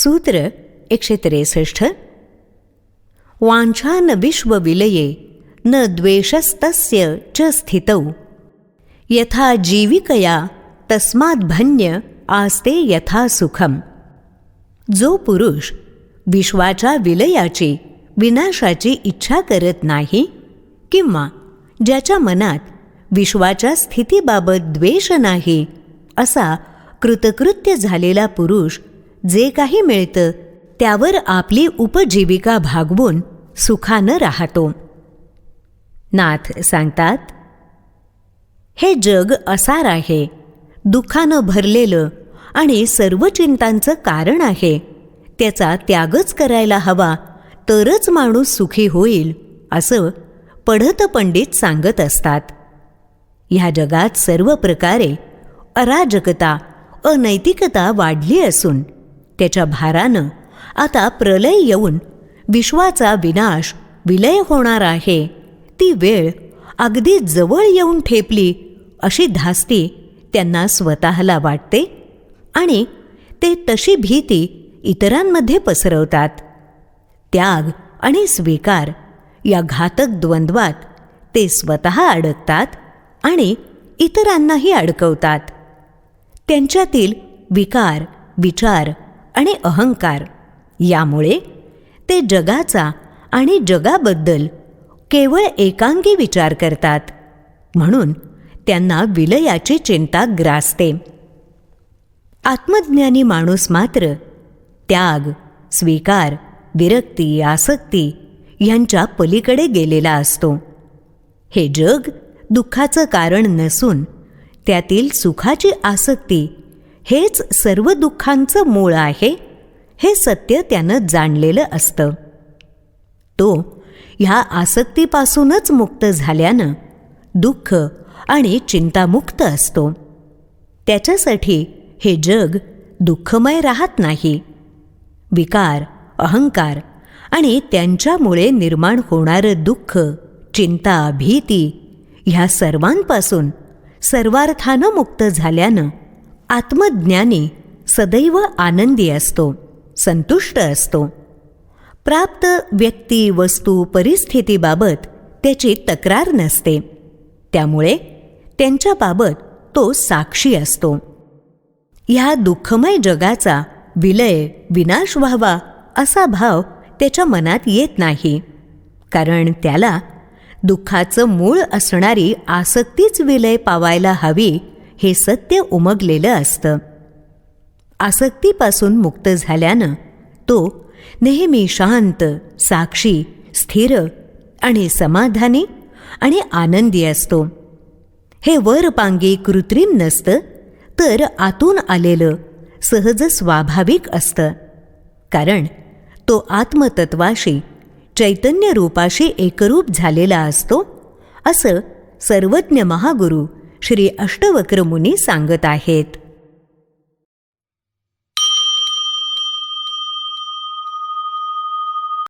सूत्र एकशे त्रेसष्ट न विश्वविलये न द्वेषस्तस्य च स्थितौ यथा जीविकया तस्माद्भन्य आस्ते यथा सुखम जो पुरुष विश्वाच्या विलयाची विनाशाची इच्छा करत नाही किंवा ज्याच्या मनात विश्वाच्या स्थितीबाबत द्वेष नाही असा कृतकृत्य झालेला पुरुष जे काही मिळतं त्यावर आपली उपजीविका भागवून सुखानं राहतो. नाथ सांगतात हे जग असार आहे दुःखानं भरलेलं आणि सर्व चिंतांचं कारण आहे. त्याचा त्यागच करायला हवा तरच माणूस सुखी होईल असं पढत पंडित सांगत असतात. ह्या जगात सर्व प्रकारे अराजकता अनैतिकता वाढली असून त्याच्या भारानं आता प्रलय येऊन विश्वाचा विनाश विलय होणार आहे. ती वेळ अगदी जवळ येऊन ठेपली अशी धास्ती त्यांना स्वतःला वाटते आणि ते तशी भीती इतरांमध्ये पसरवतात. त्याग आणि स्वीकार या घातक द्वंद्वात ते स्वतः अडकतात आणि इतरांनाही अडकवतात. त्यांच्यातील विकार विचार आणि अहंकार. यामुळे ते जगाचा आणि जगाबद्दल केवळ एकांगी विचार करतात. म्हणून त्यांना विलयाची चिंता ग्रासते. आत्मज्ञानी माणूस मात्र त्याग स्वीकार विरक्ती आसक्ती यांच्या पलीकडे गेलेला असतो. हे जग दुःखाचं कारण नसून त्यातील सुखाची आसक्ती हेच सर्व दुःखांचं मूळ आहे हे सत्य त्यानं जाणलेलं असतं. तो ह्या आसक्तीपासूनच मुक्त झाल्यानं दुःख आणि चिंतामुक्त असतो. त्याच्यासाठी हे जग दुःखमय राहत नाही. विकार अहंकार आणि त्यांच्यामुळे निर्माण होणारं दुःख चिंता भीती ह्या सर्वांपासून सर्वार्थानं मुक्त झाल्यानं आत्मज्ञानी सदैव आनंदी असतो संतुष्ट असतो. प्राप्त व्यक्ती वस्तू परिस्थितीबाबत त्याची तक्रार नसते. त्यामुळे त्यांच्याबाबत तो साक्षी असतो. ह्या दुःखमय जगाचा विलय विनाश व्हावा असा भाव त्याच्या मनात येत नाही. कारण त्याला दुःखाचं मूळ असणारी आसक्तीच विलय पावायला हवी हे सत्य उमगलेलं असतं. आसक्तीपासून मुक्त झाल्यानं तो नेहमी शांत साक्षी स्थिर आणि समाधानी आणि आनंदी असतो. हे वरपांगी कृत्रिम नसतं तर आतून आलेलं सहज स्वाभाविक असतं. कारण तो आत्मतत्वाशी चैतन्य रूपाशी एकरूप झालेला असतो असं सर्वज्ञ महागुरू श्री अष्टवक्र मुनी सांगत आहेत.